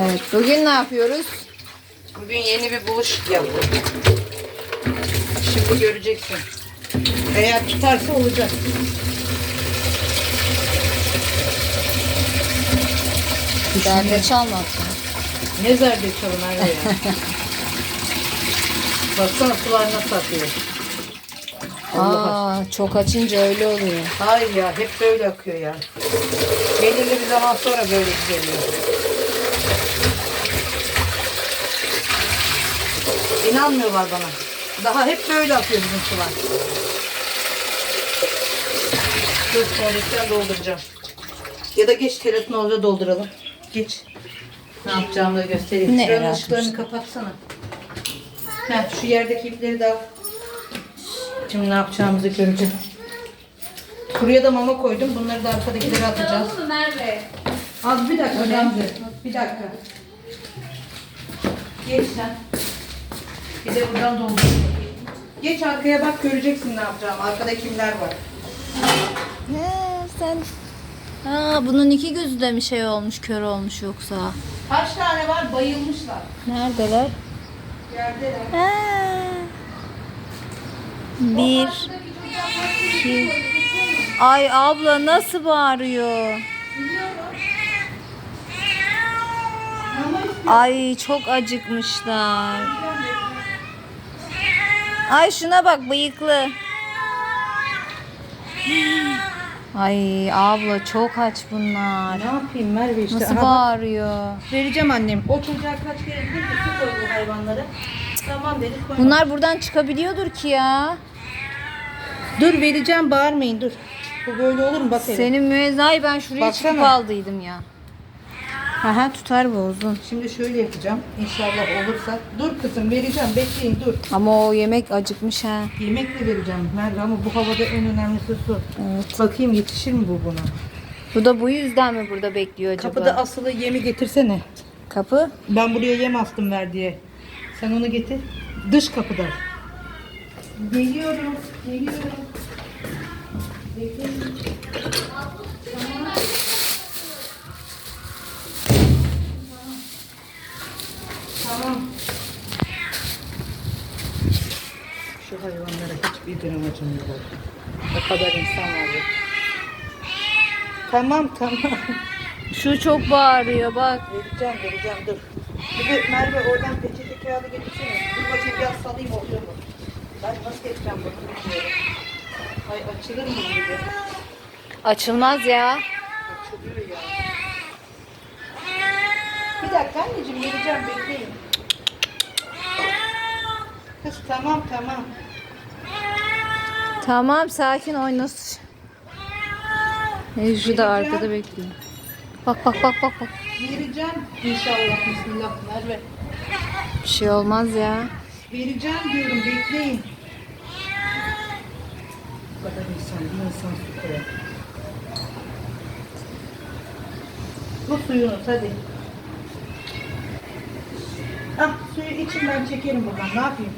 Evet bugün ne yapıyoruz? Bugün yeni bir buluş yaptım. Şimdi göreceksin. Eğer tutarsa olacak. Zerdeçal anlatsın. Ne zerdeçalı Merve ya. Baksana sular nasıl. Allah Aa, çok açınca öyle oluyor. Hayır ya hep böyle akıyor ya. Belirli bir zaman sonra böyle düzeliyor. İnanmıyorlar bana. Daha hep böyle akıyor bizim sular. Dur tuvaletten dolduracağım. Ya da geç telefonu orada dolduralım. Geç. Ne yapacağımı da göstereyim. Ne Şuranın ışıklarını kapatsana. Heh, şu yerdeki ipleri de al. Şimdi ne yapacağımızı göreceğiz. Buraya da mama koydum. Bunları da arkadakileri atacağız. Az bir dakika. Bir dakika. Geç sen. Bir de buradan doldur. Geç arkaya bak göreceksin ne yapacağım. Arkada kimler var. Ne sen? Ha, bunun iki gözü de mi şey olmuş, kör olmuş yoksa? Kaç tane var? Bayılmışlar. Neredeler? Yerdeler. Ha. Bir, iki. Ay abla nasıl bağırıyor? Ay çok acıkmışlar. Ay şuna bak bıyıklı. Ay abla çok aç bunlar. Ne yapayım Merve işte. Nasıl Aha, bağırıyor? Vereceğim annem. O çocuğa kaç kere dedim ki su koy bu hayvanlara. Tamam dedik koy. Bunlar buradan çıkabiliyordur ki ya. Dur vereceğim bağırmayın dur. Bu böyle olur mu bak hele. Senin müezzayı ben şuraya çıkıp Baksana. aldıydım ya. Aha tutar bu uzun. Şimdi şöyle yapacağım. İnşallah olursa. Dur kızım vereceğim bekleyin dur. Ama o yemek acıkmış ha. Yemek de vereceğim Merve ama bu havada en önemlisi su. Evet. Bakayım yetişir mi bu buna? Bu da bu yüzden mi burada bekliyor acaba? Kapıda asılı yemi getirsene. Kapı? Ben buraya yem astım ver diye. Sen onu getir. Dış kapıda. Geliyorum. Geliyorum. Bekleyin. Tamam. Şu hayvanlara hiçbir gram acımıyor. Ne kadar insan var. ya. Tamam tamam. Şu çok bağırıyor bak. Vereceğim vereceğim dur. Bir de Merve oradan peçete kağıdı getirsene. Dur bakayım biraz salayım oluyor mu? Ben nasıl geçeceğim bunu bilmiyorum. Ay açılır mı bu gibi? Açılmaz ya. Açılıyor ya. Bir dakika anneciğim vereceğim bekleyin. Kız tamam tamam. Tamam sakin oynasın. E, şu da arkada bekliyor. Bak bak bak bak bak. Vereceğim inşallah bismillah Merve. Bir şey olmaz ya. Vereceğim diyorum bekleyin. Bu kadar insan bir insan su koyar. Bu suyunuz hadi. Ah suyu için ben çekerim buradan ne yapayım?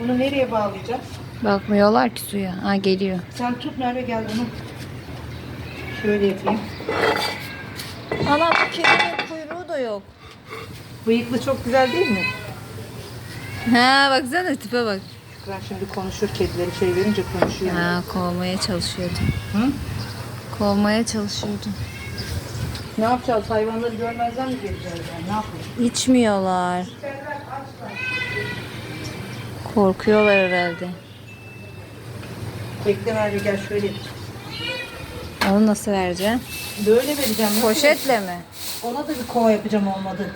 Bunu nereye bağlayacağız? Bakmıyorlar ki suya. Ha geliyor. Sen tut nereye gel bunu. Şöyle yapayım. Ana bu kedinin kuyruğu da yok. Bıyıklı çok güzel değil mi? Ha baksana tipe bak. Ben şimdi konuşur kedileri şey verince konuşuyor. Ha kovmaya çalışıyordu. Hı? Kovmaya çalışıyordu. Ne yapacağız? Hayvanları görmezden mi geleceğiz yani? Ne yapayım? İçmiyorlar. Korkuyorlar herhalde. Bekle Merve gel şöyle. Onu nasıl vereceğim? Böyle vereceğim. Nasıl Poşetle mi? Ona da bir kova yapacağım olmadı.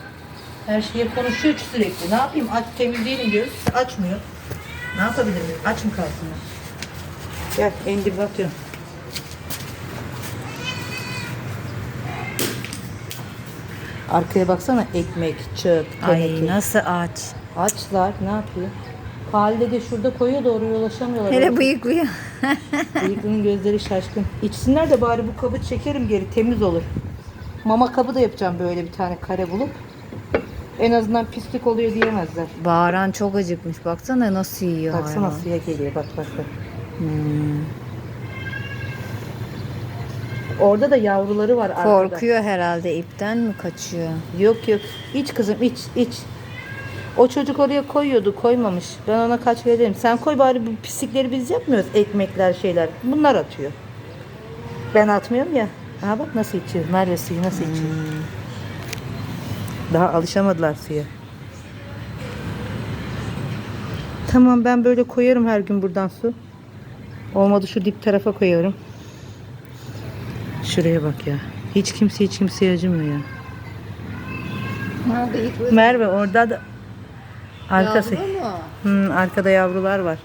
Her şeye konuşuyor ki sürekli. Ne yapayım? Aç temizleyelim diyoruz. Açmıyor. Ne yapabilirim? Aç mı kalsın? Gel endir bakıyorum. Arkaya baksana ekmek, çöp, teneke. nasıl aç. Açlar ne yapıyor? Halide de şurada koyuyor doğru ulaşamıyorlar. Hele bıyıklıyor. Bıyıklının gözleri şaşkın. İçsinler de bari bu kabı çekerim geri temiz olur. Mama kabı da yapacağım böyle bir tane kare bulup. En azından pislik oluyor diyemezler. Bağıran çok acıkmış. Baksana nasıl yiyor Baksana hayvan. suya geliyor bak bak bak. Hmm. Orada da yavruları var arkada. Korkuyor herhalde ipten mi kaçıyor? Yok yok. İç kızım iç iç. O çocuk oraya koyuyordu koymamış. Ben ona kaç veririm. Sen koy bari bu pislikleri biz yapmıyoruz. Ekmekler şeyler. Bunlar atıyor. Ben atmıyorum ya. Aha bak nasıl içiyor. Merve suyu nasıl içiyor. Daha alışamadılar suya. Tamam ben böyle koyarım her gün buradan su. Olmadı şu dip tarafa koyarım. Şuraya bak ya. Hiç kimse hiç kimseye acımıyor ya. Merve orada da arkası. Yavru mu? Hmm, arkada yavrular var.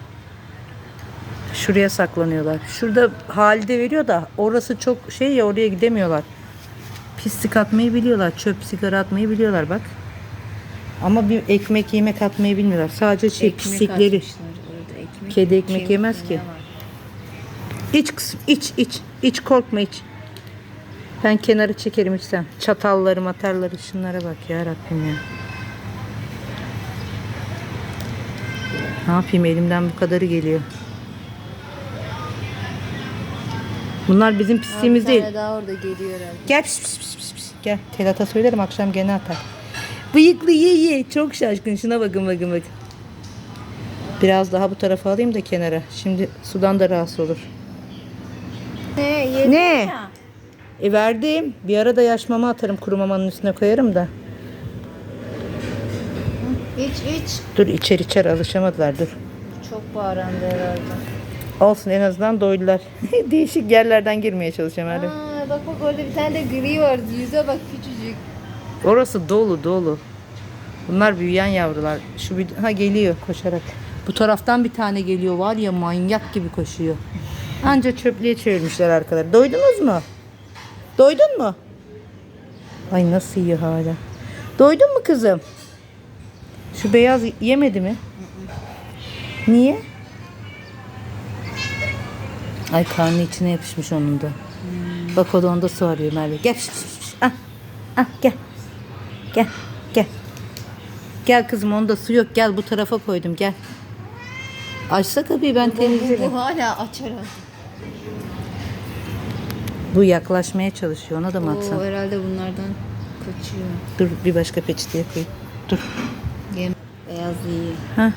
Şuraya saklanıyorlar. Şurada halde veriyor da orası çok şey ya oraya gidemiyorlar. Pislik atmayı biliyorlar. Çöp sigara atmayı biliyorlar bak. Ama bir ekmek yemek atmayı bilmiyorlar. Sadece şey Ekmek pislikleri. ekmek. Kedi ekmek Kemik yemez ki. var? İç kızım iç iç. İç korkma iç. Ben kenara çekerim içsem. Çatalları matarları şunlara bak ya Rabbim ya. Ne yapayım elimden bu kadarı geliyor. Bunlar bizim pisliğimiz değil. daha orada geliyor herhalde. Gel pis pis pis pis pis. Gel. Telata söylerim akşam gene atar. Bıyıklı ye ye. Çok şaşkın. Şuna bakın bakın bakın. Biraz daha bu tarafa alayım da kenara. Şimdi sudan da rahatsız olur. Ne? Yedin Ne? ya. E verdim. Bir ara da yaş mama atarım. Kuru mamanın üstüne koyarım da. İç iç. Dur içer içer alışamadılar dur. Çok bağırandı herhalde. Olsun en azından doydular. Değişik yerlerden girmeye çalışacağım hadi. Aa, bak bak orada bir tane de gri var. Yüze bak küçücük. Orası dolu dolu. Bunlar büyüyen yavrular. Şu bir ha geliyor koşarak. Bu taraftan bir tane geliyor var ya manyak gibi koşuyor. Anca çöplüğe çevirmişler arkaları. Doydunuz mu? Doydun mu? Ay nasıl yiyor hala. Doydun mu kızım? Şu beyaz yemedi mi? Niye? Ay karnı içine yapışmış onun da. Bak o da onda su arıyor Merve. Gel. şş, şş. Ah. Ah gel. Gel. Gel. Gel kızım onda su yok. Gel bu tarafa koydum gel. Açsa kapıyı ben Bu, temizlerim. bu hala aç herhalde. Bu yaklaşmaya çalışıyor. Ona da mı atsan? Oo, herhalde bunlardan kaçıyor. Dur bir başka peçeteye koy. Dur. Yem beyaz iyi. Ha.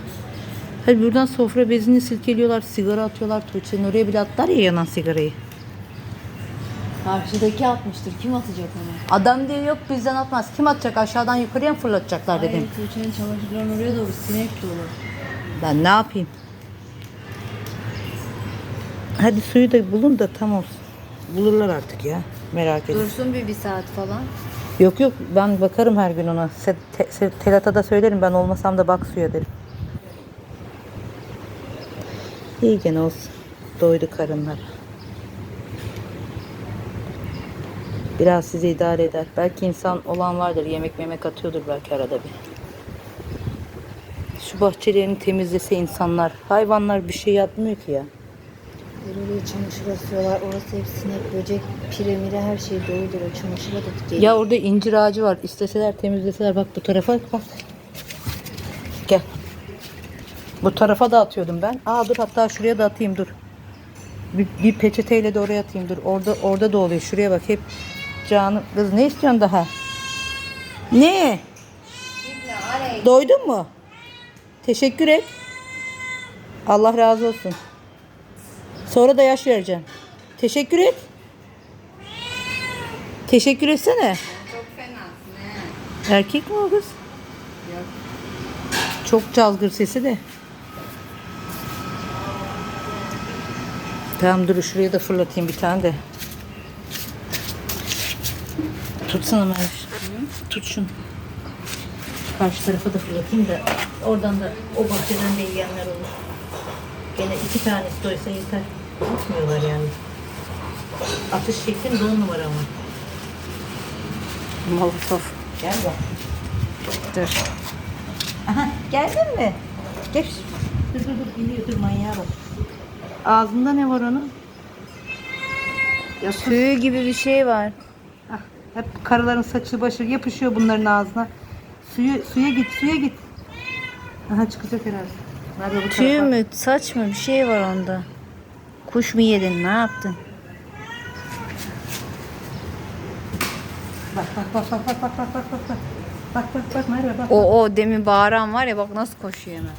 Hadi buradan sofra bezini silkeliyorlar. Sigara atıyorlar. Tuğçe'nin oraya bile atlar ya yanan sigarayı. Karşıdaki atmıştır. Kim atacak onu? Adam diyor yok bizden atmaz. Kim atacak? Aşağıdan yukarıya mı fırlatacaklar dedim. Hayır Tuğçe'nin çamaşırlarını oraya doğru sinek dolu. Ben ne yapayım? Hadi suyu da bulun da tam olsun. Bulurlar artık ya. Merak etme. Dursun bir, bir saat falan. Yok yok ben bakarım her gün ona. Se, te, se, Telat'a da söylerim ben olmasam da bak suya derim. İyi gene olsun. Doydu karınlar. Biraz sizi idare eder. Belki insan olan vardır. Yemek memek atıyordur belki arada bir. Şu bahçelerini temizlese insanlar. Hayvanlar bir şey yapmıyor ki ya. Oraya çamaşır asıyorlar. Orası hep sinek, böcek, piremire her şey doludur. O çamaşıra da geliyor. Ya orada incir ağacı var. İsteseler temizleseler. Bak bu tarafa bak. Gel. Bu tarafa da atıyordum ben. Aa dur hatta şuraya da atayım dur. Bir, bir peçeteyle de oraya atayım dur. Orada orada da oluyor. Şuraya bak hep canım. Kız ne istiyorsun daha? Ne? Doydun mu? Teşekkür et. Allah razı olsun. Sonra da yaş vereceğim. Teşekkür et. Teşekkür etsene. Çok fenasın he. Erkek mi o kız? Çok cazgır sesi de. Tamam dur şuraya da fırlatayım bir tane de. Tutsana Merve. Tut şunu. Şu Karşı tarafa da fırlatayım da oradan da o bahçeden de yiyenler olur. Gene iki tanesi doysa yeter. Tutmuyorlar yani. Atış şeklim de on numara ama. Molotof. Gel bak. Dur. Aha, geldin mi? Geç. Dur dur dur iniyor dur manyağa bak. Ağzında ne var onun? Ya. Tüy gibi bir şey var. Ah, hep karıların saçı başı yapışıyor bunların ağzına. Suyu, suya git suya git. Aha çıkacak herhalde. Nerede bu Tüy tarafa? mü, saç mı bir şey var onda. Kuş mu yedin, ne yaptın? Bak bak bak bak bak bak bak bak bak. Bak bak bak Merve bak. O o demin bağıran var ya bak nasıl koşuyor hemen.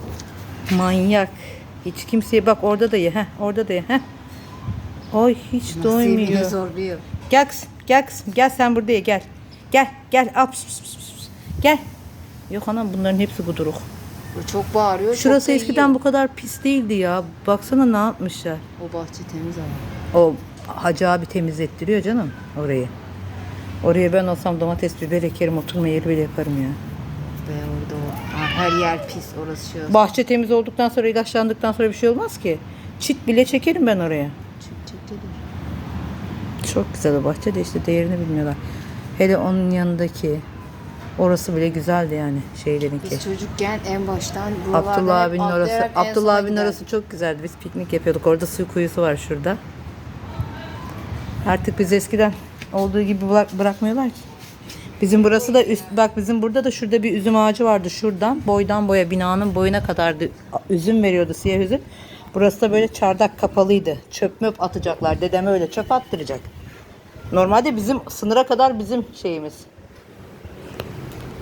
Manyak. Hiç kimseye bak orada da ye. Heh, orada da ye. Heh. Oy hiç doymuyor. zorluyor. Gel kızım, gel kızım, gel sen buraya gel. Gel, gel, al pıs pıs pıs pıs. Gel. Yok anam bunların hepsi guduruk. Çok bağırıyor. çok Şurası da eskiden yiyor. bu kadar pis değildi ya. Baksana ne yapmışlar. O bahçe temiz ama. O hacı abi temizlettiriyor canım orayı. Oraya ben olsam domates, biber ekerim, oturma yeri bile yaparım ya. Be orada o. Ha, her yer pis orası şey olsun. Bahçe temiz olduktan sonra, ilaçlandıktan sonra bir şey olmaz ki. Çit bile çekerim ben oraya. Çık çık gelir. Çok güzel o bahçe de işte değerini bilmiyorlar. Hele onun yanındaki orası bile güzeldi yani şeylerinki. Biz çocukken en baştan buralardan Abdullah hep abinin orası, atlayarak en Abdullah sona abinin giderdik. orası çok güzeldi. Biz piknik yapıyorduk. Orada su kuyusu var şurada. Artık biz eskiden olduğu gibi bırak- bırakmıyorlar ki. Bizim burası da üst, bak bizim burada da şurada bir üzüm ağacı vardı şuradan boydan boya binanın boyuna kadardı üzüm veriyordu siyah üzüm. Burası da böyle çardak kapalıydı. Çöp möp atacaklar. Dedem öyle çöp attıracak. Normalde bizim sınıra kadar bizim şeyimiz.